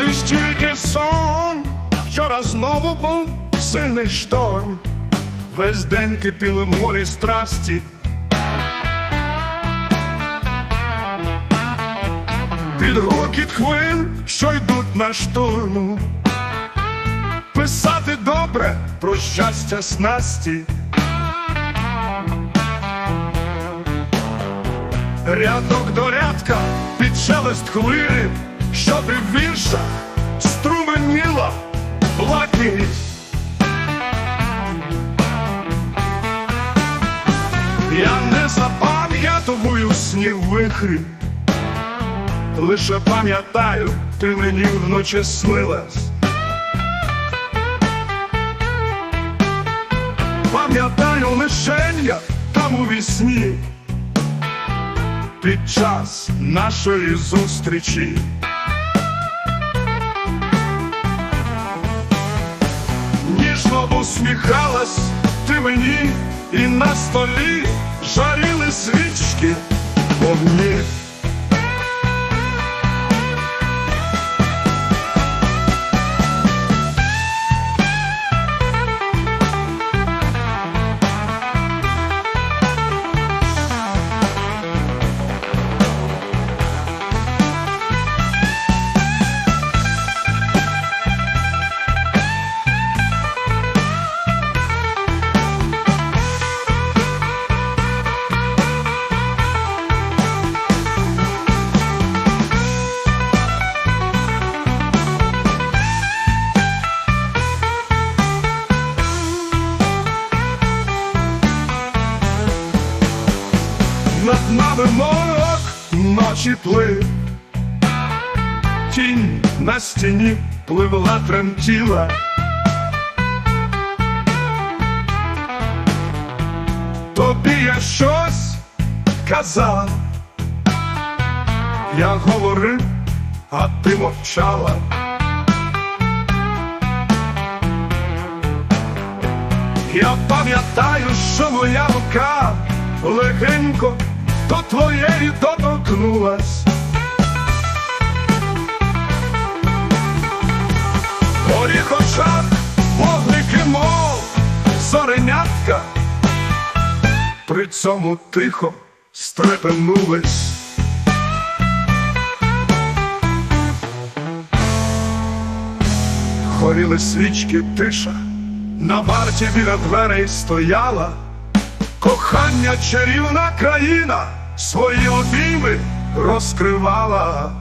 лиш тільки сон, вчора знову був сильний шторм, весь день кипіли морі страсті. Під гокіт хвиль, що йдуть на штурм, писати добре про щастя снасті. Рядок до рядка під шелест хвилі, що в віршах струменіла блакитність. Я не запам'ятовую сні вихри, лише пам'ятаю, ти мені вночі снилась. Пам'ятаю лишень я там у вісні під час нашої зустрічі. Ніжно усміхалась ти мені, і на столі жаріли свічки вогні. Над нами морок ночі плив, тінь на стіні пливла тремтіла. Тобі я щось казав, я говорив, а ти мовчала. Я пам'ятаю, що моя рука легенько до твоєї доторкнулась. Горіх вогники, мов зоренятка, при цьому тихо стрепенулись. Горіли свічки тиша, на варті біля дверей стояла. Кохання чарівна країна свої обійми розкривала.